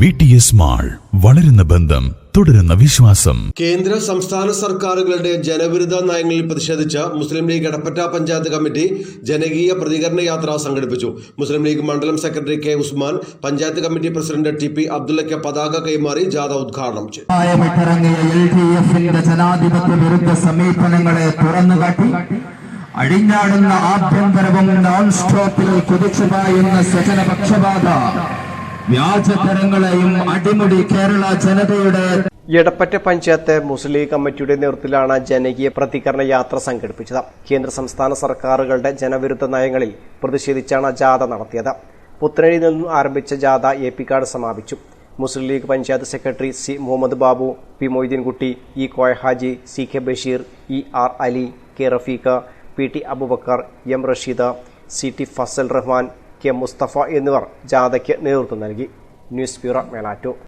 V T S mall വളരുന്ന ബന്ധം തുടരുന്ന വിശ്വാസം. കേന്ദ്ര സംസ്ഥാന സർക്കാരുകളുടെ ജനവിരുദ്ധ നയങ്ങളിൽ പ്രതിഷേധിച്ച് മുസ്ലിം ലീഗ് എടപ്പറ്റ പഞ്ചായത്ത് കമ്മിറ്റി ജനകീയ പ്രതികരണ യാത്ര സംഘടിപ്പിച്ചു. മുസ്ലിം ലീഗ് മണ്ഡലം secretary K Usman panchayat committee president T P അബ്ദുള്ളയ്ക്ക് പതാക കൈമാറി ജാഥ ഉദ്ഘാടനം ചെയ്തു. ജനാധിപത്യ വിരുദ്ധ സമീപനങ്ങളെ തുറന്നുകാട്ടി അഴിഞ്ഞാടുന്ന ആഭ്യന്തരവും നോൺ സ്റ്റോപ്പിൽ കുതിച്ചു പായുന്ന സ്വജന പക്ഷപാത വ്യാജതരങ്ങളെയും അടിമുടി കേരള ജനതയുടെ എടപ്പറ്റ പഞ്ചായത്ത് മുസ്ലിം ലീഗ് കമ്മിറ്റിയുടെ നേതൃത്വത്തിലാണ് ജനകീയ പ്രതികരണ യാത്ര സംഘടിപ്പിച്ചത്. കേന്ദ്ര സംസ്ഥാന സർക്കാരുകളുടെ ജനവിരുദ്ധ നയങ്ങളിൽ പ്രതിഷേധിച്ചാണ് ജാഥ നടത്തിയത്. പുത്തനഴിയിൽ നിന്നും ആരംഭിച്ച ജാഥ എ കാർഡ് സമാപിച്ചു. Muslim League panchayat secretary C Muhammad Babu P Moideenkutty E Koyahaji C K Basheer E R Ali K Rafeeq P T Abubakar M Rasheed C T Fazal Rahman K Mustafa എന്നിവർ ജാഥയ്ക്ക് നേതൃത്വം നൽകി. News bureau Melattur.